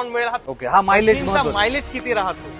Discount मिळेल okay हा mileage mileage किती राहतो?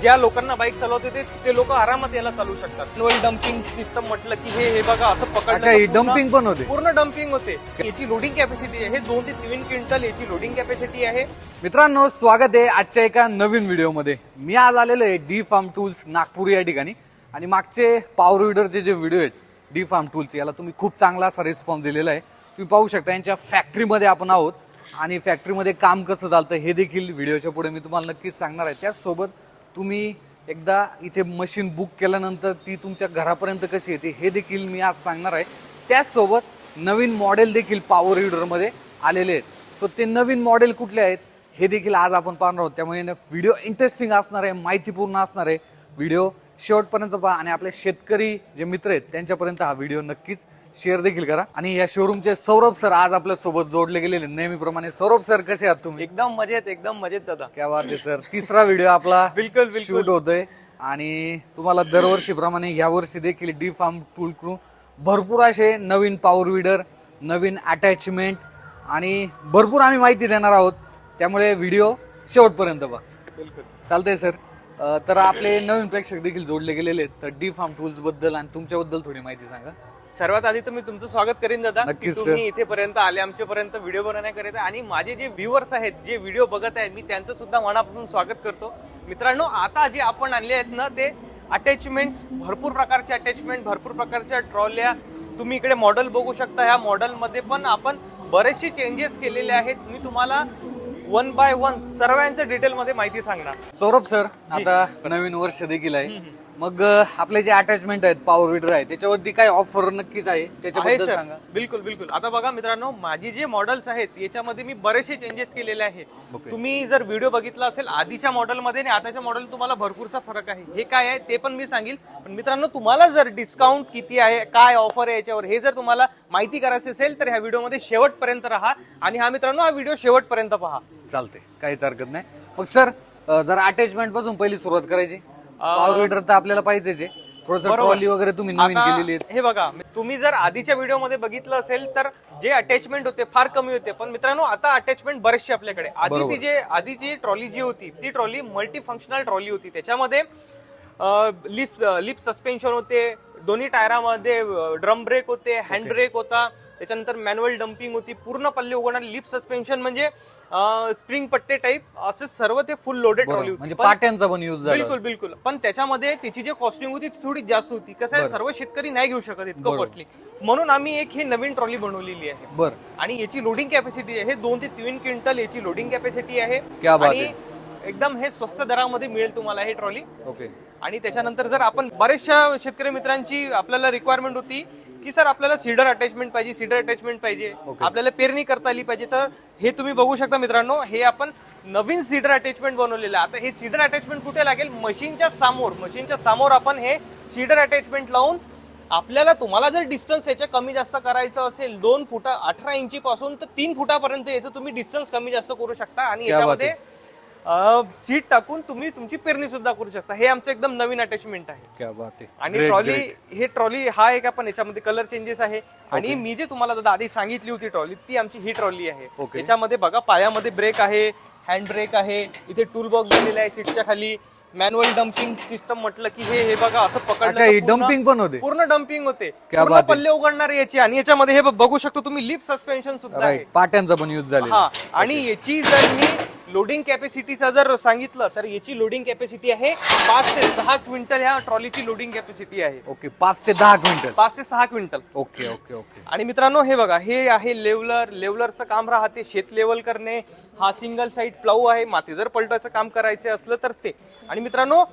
ज्या लोकांना बाईक चालवते ते ते लोक आरामात याला चालू शकतात. डम्पिंग सिस्टम म्हटलं की हे हे बघा असं अच्छा पकडलं डम्पिंग पण होते. पूर्ण डम्पिंग होते. याची लोडिंग कॅपॅसिटी आहे हे दोन ते तीन क्विंटल याची लोडिंग कॅपॅसिटी आहे. मित्रांनो स्वागत आहे आजच्या एका नवीन व्हिडिओमध्ये. मी आज आलेलो आहे डी फार्म टूल्स नागपूर या ठिकाणी. आणि मागचे पॉवर विडरचे जे व्हिडिओ आहेत डी फार्म टूल्स याला तुम्ही खूप चांगला असा रिस्पॉन्स दिलेला आहे. तुम्ही पाहू शकता यांच्या फॅक्टरीमध्ये आपण आहोत. आणि फॅक्टरीमध्ये काम कसं चालतं हे देखील व्हिडिओच्या पुढे मी तुम्हाला नक्कीच सांगणार आहे. त्याचसोबत तुम्ही एकदा इथे मशीन बुक केल्यानंतर ती तुमच्या घरापर्यंत कशी येते हे देखील मी आज सांगणार आहे. त्याचसोबत नवीन मॉडेल देखील पॉवर रीडरमध्ये आलेले आहेत. सो ते नवीन मॉडेल कुठले आहेत हे देखील आज आपण पाहणार आहोत. त्यामुळे व्हिडिओ इंटरेस्टिंग असणार आहे माहितीपूर्ण असणार आहे. व्हिडिओ शेवटपर्यंत पहा आणि आपले शेतकरी जे मित्र आहेत त्यांच्यापर्यंत हा व्हिडिओ नक्कीच शेअर देखील करा. आणि या शोरूमचे सौरभ सर आज आपल्यासोबत जोडले गेलेले. नेहमीप्रमाणे सौरभ सर कसे आहात तुम्ही? एकदम मजेत एकदम मजेत दादा. क्या बात आहे सर तिसरा व्हिडिओ आपला बिलकुल. शूट होतोय. आणि तुम्हाला दरवर्षीप्रमाणे या वर्षी देखील डी फार्म टूल क्रू भरपूर असे नवीन पॉवर विडर नवीन अटॅचमेंट आणि भरपूर आम्ही माहिती देणार आहोत. त्यामुळे व्हिडिओ शेवटपर्यंत पहा. बिलकुल. चालतंय सर तर आपले नवीन प्रेक्षक देखील जोडले गेलेले आहेत. तर डी फार्म टूल्सबद्दल आणि तुमच्याबद्दल थोडी माहिती सांगा. सर्वात आधी तर मी तुमचं स्वागत करीन दादा की नक्कीच. तुम्ही इथेपर्यंत आले आमच्यापर्यंत व्हिडिओ बनवण्याकरिता आणि माझे जे व्ह्युअर्स आहेत जे व्हिडिओ बघत आहेत मी त्यांचं सुद्धा मनापासून स्वागत करतो. मित्रांनो आता जे आपण आणले आहेत ना ते अटॅचमेंट्स भरपूर प्रकारचे अटॅचमेंट भरपूर प्रकारच्या ट्रॉल्या तुम्ही इकडे मॉडेल बघू शकता. ह्या मॉडेलमध्ये पण आपण बरेचसे चेंजेस केलेले आहेत. मी तुम्हाला वन बाय वन सर्वांच्या डिटेलमध्ये माहिती सांगणार. सौरभ सर आता नवीन वर्ष देखील आहे. मग आपले जे अटॅचमेंट आहेत पॉवर विडर आहे त्याच्यावरती काय ऑफर नक्कीच आहे? आहे त्याच्याबद्दल सर सांगा. बिलकुल बिलकुल. आता बघा मित्रांनो माझी जे मॉडेल्स आहेत याच्यामध्ये मी बरेचसे चेंजेस केलेले आहे. Okay. तुम्ही जर व्हिडिओ बघितला असेल आधीच्या मॉडेलमध्ये आणि आताच्या मॉडेल तुम्हाला भरपूरसा फरक आहे. हे काय आहे ते पण मी सांगेल. पण मित्रांनो तुम्हाला जर डिस्काउंट किती आहे काय ऑफर आहे याच्यावर हे जर तुम्हाला माहिती करायची असेल तर ह्या व्हिडिओमध्ये शेवटपर्यंत राहा. आणि हा मित्रांनो हा व्हिडिओ शेवटपर्यंत पहा. चालते काहीच हरकत नाही. मग सर जर अटॅचमेंटपासून पहिली सुरुवात करायची. पॉवर विडर तर आपल्याला पाहिजेच आहे. थोडस बरोबर. ट्रॉली वगैरे तुम्ही नवीन आता केलेली हे बघा तुम्ही जर आधीच्या व्हिडिओमध्ये बघितलं असेल तर जे अटॅचमेंट होते फार कमी होते. पण मित्रांनो आता अटॅचमेंट बरेचसे आपल्याकडे. आधी. ती जे आधीची ट्रॉली जी होती ती ट्रॉली मल्टी फंक्शनल ट्रॉली होती. त्याच्यामध्ये लिप लिप सस्पेन्शन होते दोन्ही टायरामध्ये ड्रम ब्रेक होते हँड ब्रेक होता त्याच्यानंतर मॅन्युअल डम्पिंग होती. पूर्ण पल्ले उघडणारी लिप सस्पेन्शन म्हणजे स्प्रिंग पट्टे टाईप असे सर्व ते फुल लोडेड ट्रॉली होती. म्हणजे पण- पाट्यांचा पण युज झाला. बिलकुल बिलकुल. पण त्याच्यामध्ये तिची जी कॉस्टिंग होती ती थोडी जास्त होती. कसं आहे सर्व शेतकरी नाही घेऊ शकत इतकं कॉस्टली म्हणून आम्ही एक ही नवीन ट्रॉली बनवलेली आहे. बर. आणि याची लोडिंग कॅपॅसिटी आहे. दोन ते तीन क्विंटल याची लोडिंग कॅपॅसिटी आहे. आणि एकदम हे स्वस्त दरामध्ये मिळेल तुम्हाला हे ट्रॉली ओके. आणि त्याच्यानंतर जर आपण बऱ्याचशा शेतकरी मित्रांची आपल्याला रिक्वायरमेंट होती की सर आपल्याला सीडर अटॅचमेंट पाहिजे सीडर अटॅचमेंट पाहिजे. आपल्याला पेरणी करता आली पाहिजे. तर हे तुम्ही बघू शकता मित्रांनो हे आपण नवीन सीडर अटॅचमेंट बनवलेलं आहे. आता हे सीडर अटॅचमेंट कुठे लागेल? मशीनच्या समोर. मशीनच्या समोर आपण हे सीडर अटॅचमेंट लावून आपल्याला तुम्हाला जर डिस्टन्स याच्या कमी जास्त करायचं असेल दोन फुटा अठरा इंची पासून तर तीन फुटापर्यंत याचं तुम्ही डिस्टन्स कमी जास्त करू शकता आणि याच्यामध्ये सीट टाकून तुम्ही तुमची पेरणी सुद्धा करू शकता. हे आमचं एकदम नवीन अटॅचमेंट आहे. क्या बात आहे. आणि Great, ट्रॉली great. हे ट्रॉली हा एक आपण याच्यामध्ये कलर चेंजेस आहे. आणि मी जे तुम्हाला दादा आधी सांगितली होती ट्रॉली ती आमची ही ट्रॉली आहे. Okay. याच्यामध्ये बघा पायामध्ये ब्रेक आहे हँड ब्रेक आहे इथे टूल बॉक्स दिलेला आहे सीटच्या खाली. मॅन्युअल डम्पिंग सिस्टम म्हटलं की हे हे बघा असं अच्छा पकडलं ही डम्पिंग पण होते. पूर्ण डम्पिंग होते. क्या पूर्ण बात आहे. पल्ले उघडणार याची. आणि याच्यामध्ये हे बघू शकतो तुम्ही लिप सस्पेन्शन सुद्धा आहे. राईट पाट्यांचा पण युज झालेला हा. आणि याची जर मी लोडिंग कॅपॅसिटीचा जर सांगितलं तर याची लोडिंग कॅपॅसिटी आहे पाच ते सहा क्विंटल ह्या ट्रॉलीची लोडिंग कॅपॅसिटी आहे. ओके पाच ते दहा क्विंटल. पाच ते सहा क्विंटल. Okay okay okay. आणि मित्रांनो हे बघा हे आहे लेवलर लेवलरचं काम राहते शेत लेवल करणे. हा सिंगल साईड प्लाऊ आहे माती जर पलटायचं काम करायचं असलं तर ते. आणि मित्रांनो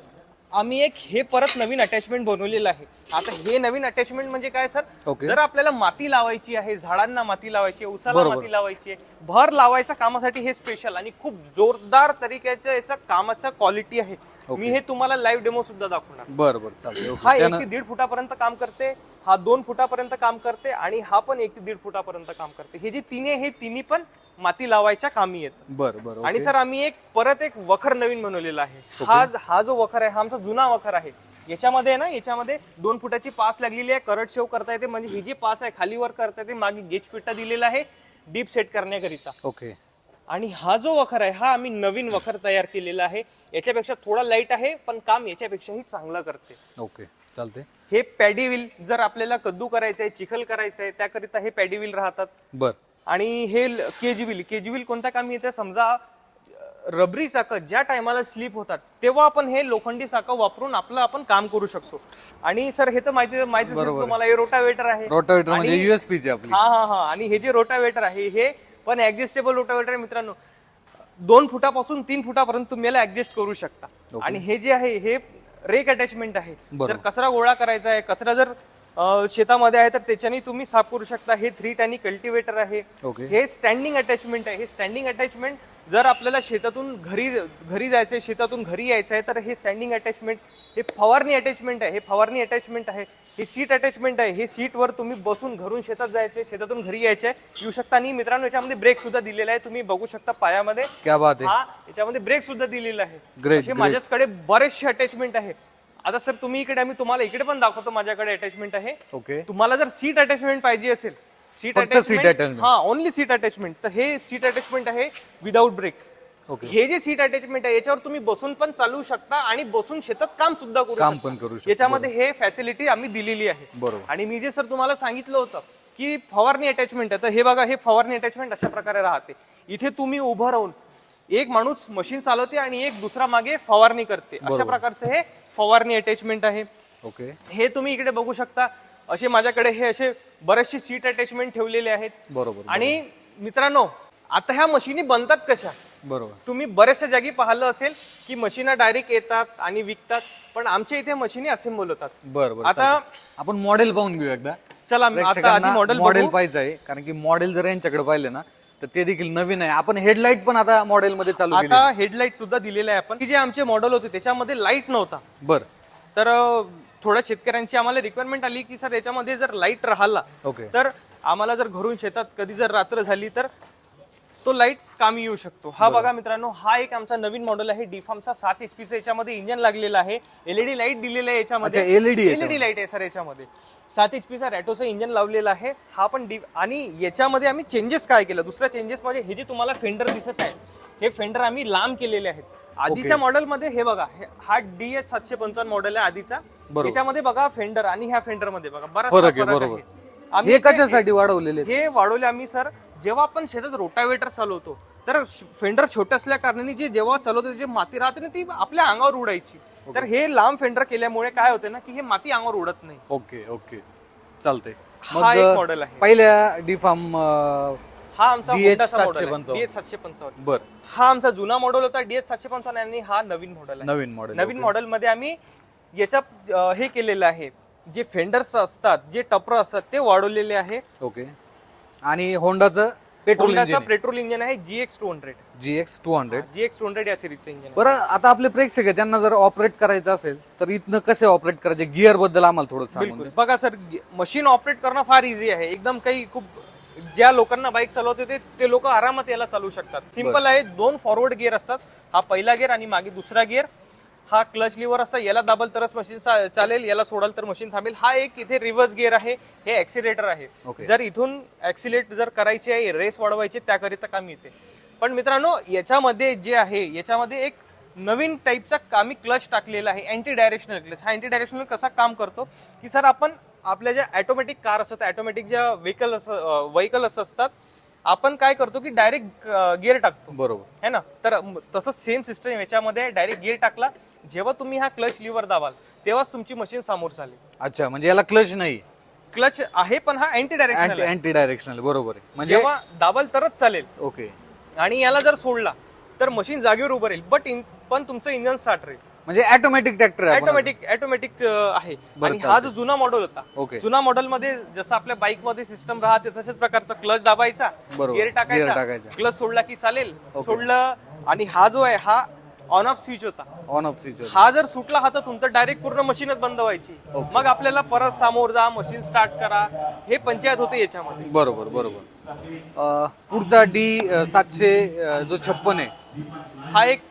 आम्ही एक हे परत नवीन अटॅचमेंट बनवलेलं आहे. आता हे नवीन अटॅचमेंट म्हणजे काय सर? Okay. जर आपल्याला माती लावायची आहे झाडांना माती लावायची आहे उसाला बरोबर. माती लावायची आहे भर लावायच्या कामासाठी हे स्पेशल आणि खूप जोरदार तरीक्याचं याचं कामाचं क्वालिटी आहे. मी हे तुम्हाला लाईव्ह डेमो सुद्धा दाखवणार. बर बर चालतंय हा एक त्यानं ते दीड फुटापर्यंत काम करते हा दोन फुटापर्यंत काम करते आणि हा पण एक ते दीड फुटापर्यंत काम करते. हे जे तिन्ही हे तिन्ही पण माती लावायच्या कामी येत. बर बर आणि सर आम्ही एक परत एक वखर नवीन बनवलेला आहे. हा हा जो वखर आहे हा आमचा जुना वखर आहे. याच्यामध्ये ना याच्यामध्ये दोन फुटाची पास लागलेली आहे. करट शेव करता येते. म्हणजे ही जी पास आहे खाली वर करता येते. मागे गेज पिट्टा दिलेला आहे डीप सेट करण्याकरिता. ओके. आणि हा जो वखर आहे हा आम्ही नवीन वखर तयार केलेला आहे. याच्यापेक्षा थोडा लाइट आहे पण काम याच्यापेक्षाही चांगलं करते. ओके चालते हे पॅडी व्हील जर आपल्याला कद्दू करायचं आहे चिखल करायचं आहे त्याकरिता हे पॅडी व्हील राहतात. बर. आणि हे केजी व्हील केजी व्हील कोणत्या कामी येतं? समजा रबरी चाकं ज्या टायमाला स्लिप होतात तेव्हा आपण हे लोखंडी चाकं वापरून आपलं आपण काम करू शकतो. आणि सर हे तर माहिती माहिती तुम्हाला हे रोटावेटर आहे. रोटावेटर म्हणजे युएसपी हा हा हा. आणि हे जे रोटावेटर आहे हे पण ऍडजस्टेबल रोटावेटर आहे मित्रांनो. दोन फुटापासून तीन फुटापर्यंत तुम्ही याला ऍडजस्ट करू शकता. आणि हे जे आहे हे रेक अटॅचमेंट आहे. जर कचरा गोळा करायचा आहे कचरा जर शेतामध्ये आहे तर त्याच्याने तुम्ही साफ करू शकता. हे थ्री टॅनी कल्टिवेटर आहे. हे स्टँडिंग अटॅचमेंट आहे. हे स्टँडिंग अटॅचमेंट जर आपल्याला शेतातून घरी घरी जायचंय शेतातून घरी यायचं आहे तर हे स्टँडिंग अटॅचमेंट हे फवारणी अटॅचमेंट आहे. हे फवारणी अटॅचमेंट आहे. हे सीट अटॅचमेंट आहे. हे सीटवर तुम्ही बसून घरून शेतात जायचे शेतातून घरी यायचे येऊ शकता. आणि मित्रांनो याच्यामध्ये ब्रेक सुद्धा दिलेला आहे. तुम्ही बघू शकता पायामध्ये. क्या बात आहे. हा याच्यामध्ये ब्रेक सुद्धा दिलेला आहे. माझ्याकडे बरेचसे अटॅचमेंट आहे. आता सर तुम्ही इकडे आम्ही तुम्हाला इकडे पण दाखवतो माझ्याकडे अटॅचमेंट आहे. ओके तुम्हाला जर सीट अटॅचमेंट पाहिजे असेल सीट attachment. हा ओनली सीट अटॅचमेंट तर हे सीट अटॅचमेंट आहे विदाऊट ब्रेक ओके हे जे सीट अटॅचमेंट आहे याच्यावर तुम्ही बसून पण चालवू शकता आणि बसून शेतात काम सुद्धा करू काम. पण करू शकतो. याच्यामध्ये हे फॅसिलिटी आम्ही दिलेली आहे. बरोबर. आणि मी जे सर तुम्हाला सांगितलं होतं की फवारणी अटॅचमेंट आहे तर हे बघा हे फवारणी अटॅचमेंट अशा प्रकारे राहते. इथे तुम्ही उभं राहून एक माणूस मशीन चालवते आणि एक दुसरा मागे फवारणी करते. अशा प्रकारचं हे फवारणी अटॅचमेंट आहे. ओके. हे तुम्ही इकडे बघू शकता. असे माझ्याकडे हे असे बरेचसे सीट अटॅचमेंट ठेवलेले आहेत. बरोबर आणि मित्रांनो आता ह्या मशिनी बनतात कशा? बरोबर. तुम्ही बऱ्याचशा जागी पाहिलं असेल की मशीना डायरेक्ट येतात आणि विकतात पण आमच्या इथे मशिनी असेंबल होतात. बर बर आता आपण मॉडेल पाहून घेऊ एकदा. चला आता आधी मॉडेल मॉडेल पाहिजे कारण की मॉडेल जर यांच्याकडे पाहिले ना तर ते देखील नवीन आहे. आपण हेडलाईट पण आता मॉडेल मध्ये चालू केली आता हेडलाईट सुद्धा दिलेले आहे आपण. की जे आमचे मॉडेल होते त्याच्यामध्ये लाइट नव्हता. बर. तर अं, थोड्या शेतकऱ्यांची आम्हाला रिक्वायरमेंट आली की सर याच्यामध्ये जर लाइट राहिला ओके तर आम्हाला जर घरून शेतात कधी जर रात्र झाली तर तो लाइट कामी येऊ शकतो. हा बघा मित्रांनो हा एक आमचा नवीन मॉडेल आहे. डीफार्मचा सात एच पीचा याच्यामध्ये इंजन लागलेला आहे. एलईडी लाइट दिलेला आहे याच्यामध्ये. याच्यामध्ये. एलईडी लाइट आहे सर याच्यामध्ये. सात एच पीचा रॅटोचं इंजन लावलेलं आहे. हा पण डी आणि याच्यामध्ये आम्ही चेंजेस काय केलं? दुसरा चेंजेस म्हणजे हे जे तुम्हाला फेंडर दिसत आहे हे फेंडर आम्ही लांब केलेले आहेत. आधीच्या मॉडेलमध्ये हे बघा हे- डी एच सातशे पंचावन्न मॉडेल आहे आधीचा. याच्यामध्ये बघा फेंडर आणि ह्या फेंडरमध्ये बघा बराच फरक आहे, बरोबर. आम्ही हे कशासाठी वाढवलेले हे वाढवले आम्ही सर. जेव्हा आपण शेतात रोटावेटर चालवतो तर फेंडर छोटे असल्या कारणाने जे जेव्हा चालवतो जे माती राहते ना ती आपल्या अंगावर उडायची. तर हे लांब फेंडर केल्यामुळे काय होते ना की हे माती अंगावर उडत नाही. Okay okay. चालतंय. हा एक मॉडेल आहे. पहिल्या डिफार्म हा आमचा DH होंडाचा मॉडेल 755. डीएच सातशे पंचावन्न. बर. हा आमचा जुना मॉडेल होता डीएच सातशे पंचावन्न आणि हा नवीन मॉडेल आहे. नवीन मॉडेल नवीन मॉडेल मध्ये आम्ही याच्या अं, हे केलेलं आहे. जे फेंडर्स असतात जे टपर असतात ते वाढवलेले आहे. ओके. आणि होंडाचं पेट्रोल होंडाचा इंजिन पेट्रोल इंजिन आहे G X two hundred G X two hundred G X two hundred या सिरीजचं इंजिन बरं आता आपले प्रेक्षक आहे त्यांना जर ऑपरेट करायचं असेल तर इथनं कसे ऑपरेट करायचे? गिअरबद्दल आम्हाला थोडं सांगून बिलकुल. बघा सर मशीन ऑपरेट करणं फार इझी आहे. एकदम काही खूप ज्या लोकांना बाईक चालवते ते ते लोक आरामात याला चालू शकतात. सिंपल आहे दोन फॉरवर्ड गिअर असतात. हा पहिला गिअर आणि मागे दुसरा गिअर हा क्लच लिव्हर असतं याला दाबल तरच मशीन चालेल याला सोडाल तर मशीन थांबेल. हा एक इथे रिव्हर्स गिअर आहे हे ऍक्सिलेटर आहे. जर इथून ऍक्सिलेट जर करायची आहे रेस वाढवायची त्याकरिता काम येते. पण मित्रांनो याच्यामध्ये जे आहे याच्यामध्ये एक नवीन टाईपचा कामी क्लच टाकलेला आहे अँटी डायरेक्शनल क्लच हा अँटी डायरेक्शनल कसा काम करतो? की सर आपण आपल्या ज्या ऑटोमॅटिक कार असतात ऑटोमॅटिक ज्या व्हेकल व्हेकल असतात आपण काय करतो की डायरेक्ट गिअर टाकतो. बरोबर. है ना? तर तसंच सेम सिस्टम याच्यामध्ये डायरेक्ट गिअर टाकला. जेव्हा तुम्ही हा क्लच लिव्हर दाबाल तेव्हाच तुमची मशीन समोर चालेल. अच्छा म्हणजे याला क्लच नाही. क्लच आहे पण हा अँटी डायरेक्शनल आहे. अँटी डायरेक्शनल बरोबर आहे. म्हणजे जेव्हा दाबाल तरच चालेल. ओके. आणि याला जर सोडला तर मशीन जागेवर उभं राहील. बट पण तुमचं इंजन स्टार्ट राहील म्हणजे ऑटोमॅटिक ट्रॅक्टर आहे ऑटोमॅटिक ऑटोमॅटिक आहे. आणि हा जो जुना मॉडेल होता ओके. जुना मॉडेल मध्ये जसं आपल्या बाईकमध्ये सिस्टम राहते तशाच प्रकारचा क्लच दाबायचा. गिअर टाकायचा. क्लच सोडला की चालेल सोडलं आणि हा जो आहे हा ऑन ऑफ स्विच होता. ऑन ऑफ स्विच हा जर सुटला हा तर तुमचं डायरेक्ट पूर्ण मशीनच बंद व्हायची. मग आपल्याला परत समोर जा मशीन स्टार्ट करा हे पंचायत होते याच्यामध्ये. बरोबर बरोबर. पुढचा डी सातशे जो छप्पन आहे. हा एक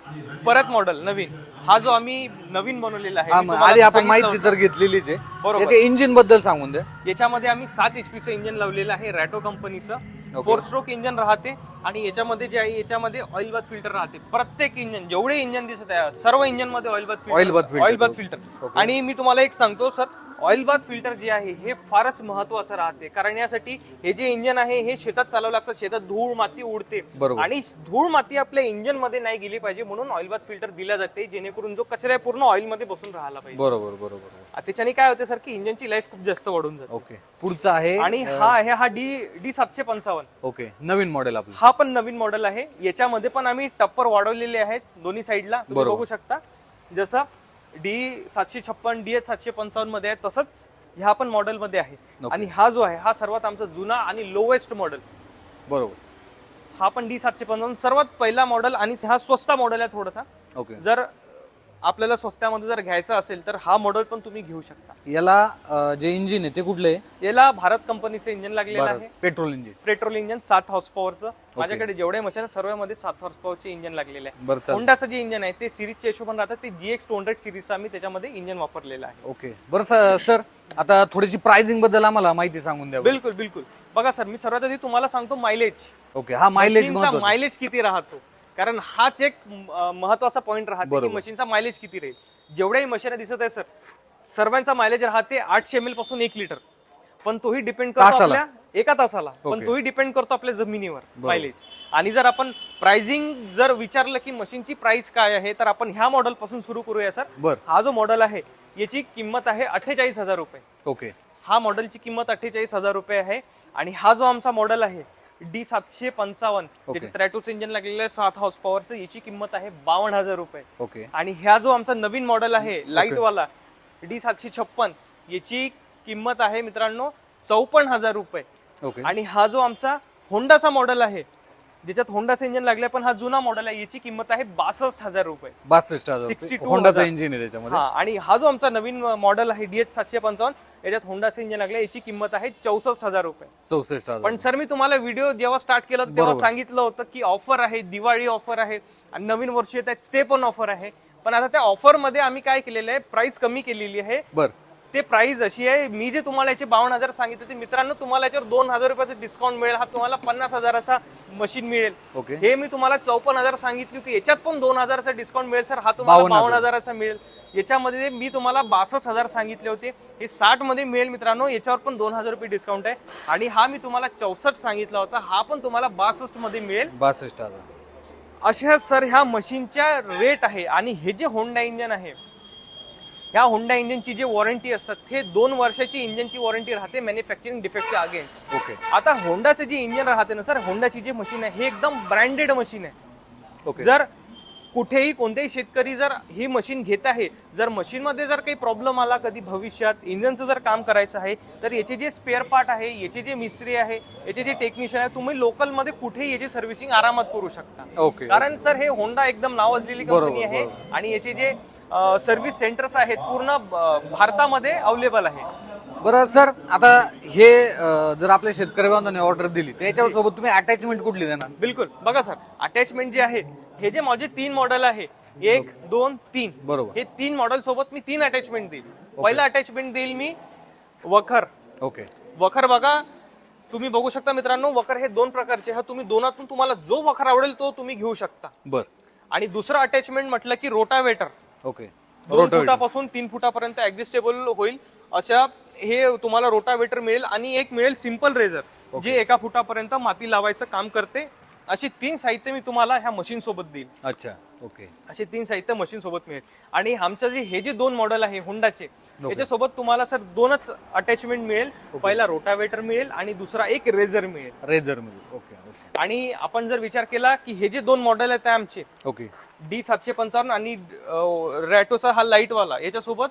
परत मॉडेल नवीन. हा जो आम्ही नवीन बनवलेला आहे मी मग तुम्हाला आधी आपण सांगितलं माहिती होतं. तर घेतलेलीच आहे. बरोबर. याच्या इंजिनबद्दल सांगून द्या. याच्यामध्ये आम्ही सात एच पीचं इंजिन लावलेलं आहे रॅटो कंपनीचं फोर स्ट्रोक इंजन राहते आणि याच्यामध्ये जे आहे याच्यामध्ये ऑइल बाथ फिल्टर राहते. प्रत्येक इंजन जेवढे इंजन दिसत आहे सर्व इंजनमध्ये oil bath Oil bath filter. Oil bath filter आणि मी तुम्हाला एक सांगतो सर ऑइल बाथ फिल्टर जे आहे हे फारच महत्वाचं राहते. कारण यासाठी हे जे इंजन आहे हे शेतात चालवं लागतं शेतात धूळ माती उडते. आणि धूळ माती आपल्या इंजनमध्ये नाही गेली पाहिजे म्हणून ऑइल बाथ फिल्टर दिला जाते जेणेकरून जो कचरा आहे पूर्ण ऑइलमध्ये बसून राहायला पाहिजे. बरोबर बरोबर. त्याच्याने काय होते सर की इंजनची लाईफ खूप जास्त वाढून जाते. ओके. पुढचा आहे आणि हा आहे हा डी डी सातशे पंचावन्न. ओके नवीन मॉडेल आपलं. हा पण नवीन मॉडेल आहे. याच्यामध्ये पण आम्ही टप्पर वाढवलेले आहेत दोन्ही साईडला. बघू शकता. जसं डी सातशे छप्पन डी एच सातशे पंचावन्नमध्ये आहे. तसंच ह्या पण मॉडेल मध्ये आहे आणि हा जो आहे हा सर्वात आमचा जुना आणि लोवेस्ट मॉडेल बरोबर. हा पण डी सातशे पंचावन्न सर्वात पहिला मॉडेल आणि हा स्वस्त मॉडेल आहे थोडासा. ओके. जर आपल्याला स्वस्तामध्ये जर घ्यायचा असेल तर हा मॉडेल पण तुम्ही घेऊ शकता. याला अं, जे इंजिन आहे ते कुठलं? आहे याला भारत कंपनीचं इंजिन लागलेलं आहे. पेट्रोल इंजिन पेट्रोल इंजिन सात हॉर्स पॉवरचं माझ्याकडे जेवढे मशीन सर्वमध्ये सात हॉर्स पॉवरचे इंजिन लागलेले आहे. बरं चालेल. होंडाचं जे इंजिन आहे ते सिरीजचे हिशोबाने राहतात ते जी एक्स टू हंड्रेड सिरीजचं आम्ही त्याच्यामध्ये इंजिन वापरलेलं आहे. ओके बरं स- सर आता थोडीशी प्राइसिंगबद्दल आम्हाला माहिती सांगून द्या. बिलकुल बिलकुल. बघा सर मी सर्वात आधी तुम्हाला सांगतो मायलेज ओके हा मायलेज मायलेज किती राहतो? कारण हाच एक महत्त्वाचा पॉईंट राहतो की मशीनचा मायलेज किती राहील जेवढ्याही मशीन दिसत आहे सर सर्वांचा मायलेज राहते आठशे एम एलपासून एक लिटर पण तोही डिपेंड करतो? आपल्या एका तासाला. पण तोही डिपेंड करतो आपल्या जमिनीवर मायलेज आणि जर आपण प्राइसिंग जर विचारलं की मशीनची प्राइस काय आहे तर आपण ह्या मॉडेल पासून सुरू करूया सर हा जो मॉडेल आहे याची किंमत आहे अठ्ठेचाळीस हजार रुपये. ओके. हा मॉडेलची किंमत अठ्ठेचाळीस हजार रुपये आहे. आणि हा जो आमचा मॉडेल आहे डी सातशे पंचावन्न. त्याचं ट्रॅटोच इंजिन लागलेलं आहे सात हॉर्स पॉवरचं याची किंमत आहे बावन्न हजार रुपये. ओके. आणि ह्या जो आमचा नवीन मॉडेल आहे लाइट वाला डी सातशे छप्पन याची किंमत आहे मित्रांनो चौपन्न हजार रुपये. ओके. आणि हा जो आमचा होंडाचा मॉडेल आहे ज्याच्यात होंडाचं इंजिन लागलंय पण हा जुना मॉडेल आहे. याची किंमत आहे बासष्ट हजार रुपये. बासष्ट 62 हजार. होंडाचा. इंजिन आहे त्याच्यामध्ये. हा आणि हा जो आमचा नवीन मॉडेल आहे डीएच सातशे पंचावन्न याच्यात होंडाचं इंजिन लागलं याची किंमत आहे चौसष्ट हजार रुपये. चौसष्ट हजार पण सर मी तुम्हाला व्हिडिओ जेव्हा स्टार्ट केला तेव्हा सांगितलं होतं की ऑफर आहे दिवाळी ऑफर आहे आणि नवीन वर्ष येत आहे ते पण ऑफर आहे. पण आता त्या ऑफरमध्ये आम्ही काय केलेलं आहे प्राइस कमी केलेली आहे. बर. ते प्राइस अशी आहे. मी जे तुम्हाला याचे बावन्न हजार सांगितले ते मित्रांनो तुम्हाला याच्यावर दोन हजार रुपयाचं डिस्काउंट मिळेल. हा तुम्हाला पन्नास हजाराचा मशीन मिळेल. ओके हे मी तुम्हाला चौपन्न हजार सांगितली होती. याच्यात पण दोन हजाराचा डिस्काउंट मिळेल सर हा तुम्हाला 52,000. बावन्न हजाराचा मिळेल. याच्यामध्ये मी तुम्हाला बासष्ट हजार सांगितले होते. हे साठमध्ये मिळेल मित्रांनो. याच्यावर पण दोन हजार रुपये डिस्काउंट आहे. आणि हा मी तुम्हाला चौसष्ट सांगितला होता. हा पण तुम्हाला बासष्टमध्ये मिळेल. बासष्ट हजार. अशा सर ह्या मशीनच्या रेट आहे. आणि हे जे होंडा इंजन आहे ह्या होंडा इंजनची जी वॉरंटी असतात हे दोन वर्षाची इंजनची वॉरंटी राहते मॅन्युफॅक्चरिंग डिफेक्टच्या अगेन्स्ट ओके आता होंडाचं जे इंजन राहते ना सर होंडाची जे मशीन आहे हे एकदम ब्रँडेड मशीन आहे. ओके जर कुठेही कोणतेही शेतकरी जर ही मशीन घेत आहे जर मशीन मध्ये जर काही प्रॉब्लेम आला कधी भविष्यात इंजनचं जर काम करायचं आहे तर याचे जे स्पेअर पार्ट आहे याचे जे मिस्त्री आहे याचे जे टेक्निशियन आहे तुम्ही लोकलमध्ये कुठेही याची सर्व्हिसिंग आरामात करू शकता. ओके कारण सर हे होंडा एकदम नावाजलेली कंपनी आहे आणि याचे जे सर्व्हिस सेंटर्स आहेत पूर्ण भारतामध्ये अवेलेबल आहे. बरं सर आता हे अं, जर आपल्या शेतकरी बांधवांनी ऑर्डर दिली त्याच्या सोबत तुम्ही अटॅचमेंट कुठली देणार? बिलकुल. बघा सर अटॅचमेंट जे आहे हे जे माझे तीन मॉडेल आहे एक दोन तीन बरोबर. हे तीन मॉडेल सोबत मी तीन अटॅचमेंट देईल. पहिलं अटॅचमेंट देईल मी वखर. ओके. वखर बघा तुम्ही बघू शकता मित्रांनो वखर हे दोन प्रकारचे आहे तुम्ही दोनातून तुम्हाला जो वखर आवडेल तो तुम्ही घेऊ शकता. बर. आणि दुसरं अटॅचमेंट म्हटलं की रोटावेटर. ओके. दोन फुटापासून तीन फुटापर्यंत ऍडजस्टेबल होईल. अशा हे तुम्हाला रोटावेटर मिळेल आणि एक मिळेल सिंपल रेझर जे एका फुटापर्यंत माती लावायचं काम करते. अशी तीन साहित्य मी तुम्हाला ह्या मशीन सोबत देईल अच्छा ओके. असे तीन साहित्य मशीन सोबत मिळेल. आणि आमचं जे हे जे दोन मॉडेल आहे होंडाचे याच्यासोबत तुम्हाला सर दोनच अटॅचमेंट मिळेल. पहिला रोटावेटर मिळेल आणि दुसरा एक रेझर मिळेल. रेझरमध्ये ओके आणि आपण जर विचार केला की हे जे दोन मॉडेल आहेत ते आमचे ओके. डी सातशे पंचावन्न आणि रॅटोचा हा लाइट वाला याच्यासोबत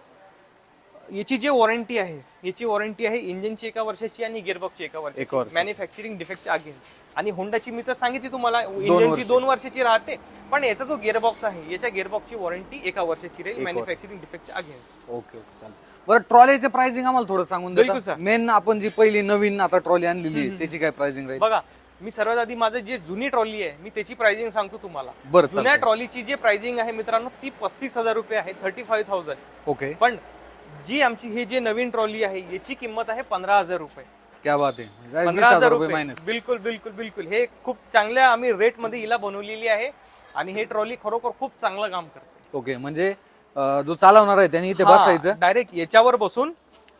याची जी वॉरंटी आहे याची वॉरंटी आहे इंजिनची एका वर्षाची आणि गिअरबॉक्सची एका वर्षाची. मॅन्युफॅक्चरिंग डिफेक्ट अगेन आणि होंडाची मी तर सांगितली तुम्हाला इंजिनची दोन वर्षाची. राहते पण याचा जो गिअरबॉक्स आहे याच्या गिअरबॉक्सची वॉरंटी एका वर्षाची राहील मॅन्युफॅक्चरिंग डिफेक्टच्या अगेन्स्ट ओके ओके चालेल. बरं ट्रॉलीचे प्राइसिंग आम्हाला थोडं सांगून sir. मेन आपण जी पहिली नवीन आता ट्रॉली आणलेली त्याची काय प्राइसिंग राहील? बघा मी सर्वात आधी माझं जे जुनी ट्रॉली आहे मी त्याची प्राइसिंग सांगतो तुम्हाला. बरं जुन्या. ट्रॉलीची जे प्राइसिंग आहे मित्रांनो ती पस्तीस हजार रुपये आहे थर्टी फाईव्ह थाउजंड ओके. पण जी आमची ही जे नवीन ट्रॉली आहे याची किंमत आहे पंधरा हजार रुपये. क्या बात आहे. म्हणजे वीस हजार रुपये रुपये. मायनस बिलकुल बिलकुल बिलकुल. हे खूप चांगल्या आम्ही रेटमध्ये हिला बनवलेली आहे आणि हे ट्रॉली खरोखर खूप चांगलं काम करते. ओके म्हणजे अं, जो चालवणार आहे त्यांनी इथे बसायचं. डायरेक्ट याच्यावर बसून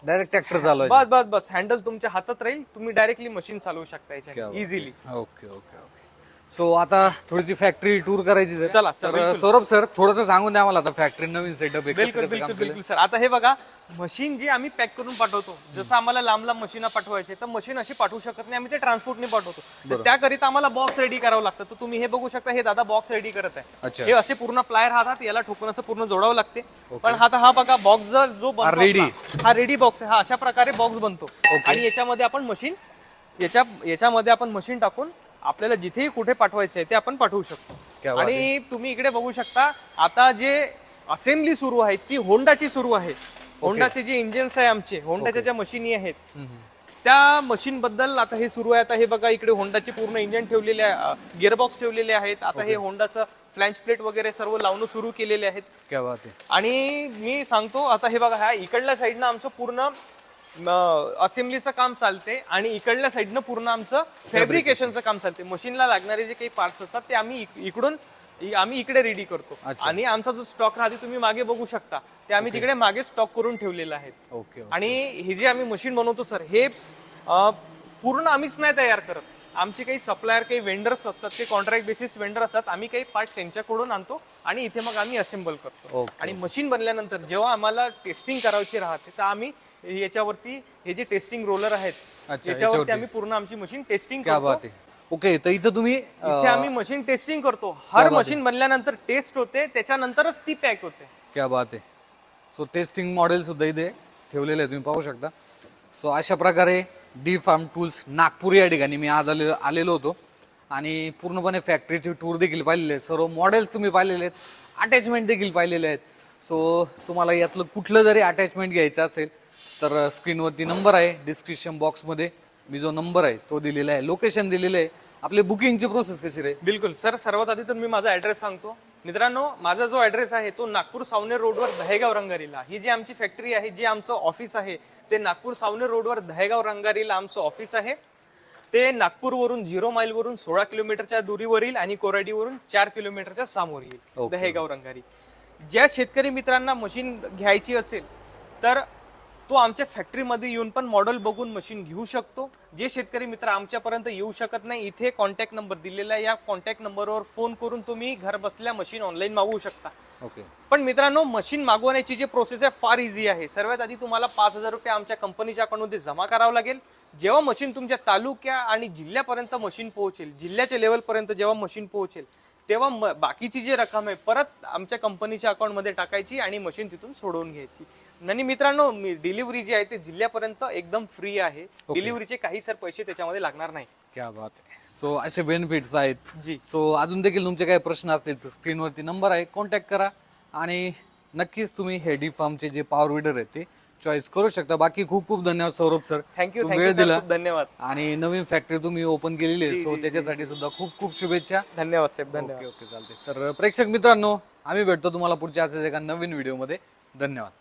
डायरेक्ट ट्रॅक्टर चालवायचं. बस बस बस. हँडल तुमच्या हातात राहील. तुम्ही डायरेक्टली मशीन चालवू शकता याच्या easily okay okay okay so आता थोडीशी फॅक्टरी टूर करायची चला, चला, तर सौरभ सर थोडंसं सांगून द्या मला आता फॅक्टरी नवीन सेटअप आहे कसं बिलकुल कसं काम बिलकुल केलं बिलकुल सर आता हे बघा मशीन जी आम्ही पॅक करून पाठवतो. जसं आम्हाला लांब लांब मशीन पाठवायचे तर मशीन अशी पाठवू शकत नाही आम्ही ते ट्रान्सपोर्टने पाठवतो. तर त्याकरिता आम्हाला बॉक्स रेडी करावं लागतं. तर तुम्ही हे बघू शकता हे दादा बॉक्स रेडी करत आहे. हे असे पूर्ण प्लायर राहतात याला ठोकून असं पूर्ण जोडावं लागते. पण आता हा बघा बॉक्स जो बनतो ready. आपला, हा रेडी बॉक्स आहे. हा अशा प्रकारे बॉक्स बनतो. आणि याच्यामध्ये आपण मशीन याच्या याच्यामध्ये आपण मशीन टाकून आपल्याला जिथेही कुठे पाठवायचं आहे ते आपण पाठवू शकतो. आणि तुम्ही इकडे बघू शकता आता जे असेंब्ली सुरू आहे ती होंडाची सुरू आहे. होंडाचे जे इंजिन्स आहे आमचे होंडाच्या ज्या मशीनी आहेत त्या मशीन बद्दल आता हे सुरू आहे. आता हे बघा इकडे होंडाचे पूर्ण इंजिन ठेवलेले आहे गिअरबॉक्स ठेवलेले आहेत. आता हे होंडाचं फ्लॅंच प्लेट वगैरे सर्व लावणं सुरू केलेले आहेत. आणि मी सांगतो आता हे बघा ह्या इकडल्या साईडनं आमचं पूर्ण असेंब्लीचं काम चालते आणि इकडल्या साईडनं पूर्ण आमचं फॅब्रिकेशनचं काम चालते. मशीनला लागणारे जे काही पार्ट्स असतात ते आम्ही इक- इकडून इ- आम्ही इकडे रेडी करतो. आणि आमचा जो स्टॉक राहते तुम्ही मागे बघू शकता. ते आम्ही तिकडे मागे स्टॉक करून ठेवलेला आहे ओके आणि हे जे आम्ही मशीन बनवतो सर हे अ, पूर्ण आम्हीच नाही तयार करत. आमचे काही सप्लायर काही वेंडर्स असतात काही कॉन्ट्रॅक्ट बेसिस वेंडर असतात आम्ही काही पार्ट त्यांच्याकडून आणतो आणि इथे मग आम्ही असेंबल करतो. आणि मशीन बनल्यानंतर जेव्हा आम्हाला टेस्टिंग करायची राहते तर आम्ही याच्यावरती हे जे टेस्टिंग रोलर आहेत अच्छा, याच्यावरती याच्यावरती. आम्ही पूर्ण आमची मशीन टेस्टिंग क्या करतो. आहे. ओके तर इथं तुम्ही अं, इथे आम्ही मशीन टेस्टिंग करतो. हर मशीन बनल्यानंतर टेस्ट होते त्याच्यानंतरच ती पॅक होते. क्या बात आहे. सो टेस्टिंग मॉडेल सुद्धा इथे ठेवलेले आहे तुम्ही पाहू शकता. सो अशा प्रकारे डी फार्म टूल्स नागपूर या ठिकाणी मी आज आले आलेलो होतो. आणि पूर्णपणे फॅक्टरीची टूर देखील पाहिलेली आहे. सर्व मॉडेल्स तुम्ही पाहिलेले आहेत. अटॅचमेंट देखील पाहिलेले आहेत. सो तुम्हाला यातलं कुठलं जरी अटॅचमेंट घ्यायचं असेल तर स्क्रीनवरती नंबर आहे. डिस्क्रिप्शन बॉक्समध्ये मी जो नंबर आहे तो दिलेला आहे. लोकेशन दिलेलं आहे. आपली बुकिंगची प्रोसेस कशी राहील? बिलकुल. सर सर्वात आधी तर मी माझा ऍड्रेस सांगतो. मित्रांनो माझा जो ऍड्रेस आहे तो नागपूर सावनेर रोडवर दहेगाव रंगारीला. ही जी आमची फॅक्टरी आहे जे आमचं ऑफिस आहे ते नागपूर सावनेर रोडवर दहेगाव रंगारीला आमचं ऑफिस आहे. ते नागपूरवरून झिरो माईलवरून सोळा किलोमीटरच्या दुरीवरील आणि कोराडीवरून चार किलोमीटरच्या समोर येईल. दहेगाव रंगारी. ज्या शेतकरी मित्रांना मशीन घ्यायची असेल तर तो आमच्या फॅक्टरीमध्ये येऊन पण मॉडेल बघून मशीन घेऊ शकतो. जे शेतकरी मित्र आमच्यापर्यंत येऊ शकत नाही इथे कॉन्टॅक्ट नंबर दिलेला आहे. या कॉन्टॅक्ट नंबरवर फोन करून तुम्ही घर बसल्या मशीन ऑनलाईन मागवू शकता. ओके पण मित्रांनो मशीन मागवण्याची जी प्रोसेस आहे फार इझी आहे. सर्वात आधी तुम्हाला पाच हजार रुपये आमच्या कंपनीच्या अकाउंटमध्ये जमा करावं लागेल. जेव्हा मशीन तुमच्या तालुक्या आणि जिल्ह्यापर्यंत मशीन पोहोचेल जिल्ह्याच्या लेवलपर्यंत जेव्हा मशीन पोहोचेल तेव्हा बाकीची जी रक्कम आहे परत आमच्या कंपनीच्या अकाउंटमध्ये टाकायची आणि मशीन तिथून सोडवून घ्यायची. आणि मित्रांनो डिलिव्हरी जी आहे ते जिल्ह्यापर्यंत एकदम फ्री आहे. डिलिव्हरीचे काही सर पैसे त्याच्यामध्ये लागणार नाही. क्या बात आहे. सो असे बेनिफिट्स आहेत. जी. सो अजून देखील तुमचे काही प्रश्न असतील स्क्रीनवरती नंबर आहे. कॉन्टॅक्ट करा. आणि नक्कीच तुम्ही हे डी फार्मचे जे पॉवर विडर आहेत ते चॉईस करू शकता. बाकी खूप खूप धन्यवाद सौरभ सर थँक्यू वेळ दिला. धन्यवाद. आणि नवीन फॅक्टरी तुम्ही ओपन केलेली आहे. सो त्याच्यासाठी सुद्धा खूप खूप शुभेच्छा. धन्यवाद साहेब. धन्यवाद. ओके ओके चालते तर प्रेक्षक मित्रांनो आम्ही भेटतो तुम्हाला पुढच्या असेच एका नवीन व्हिडिओमध्ये धन्यवाद.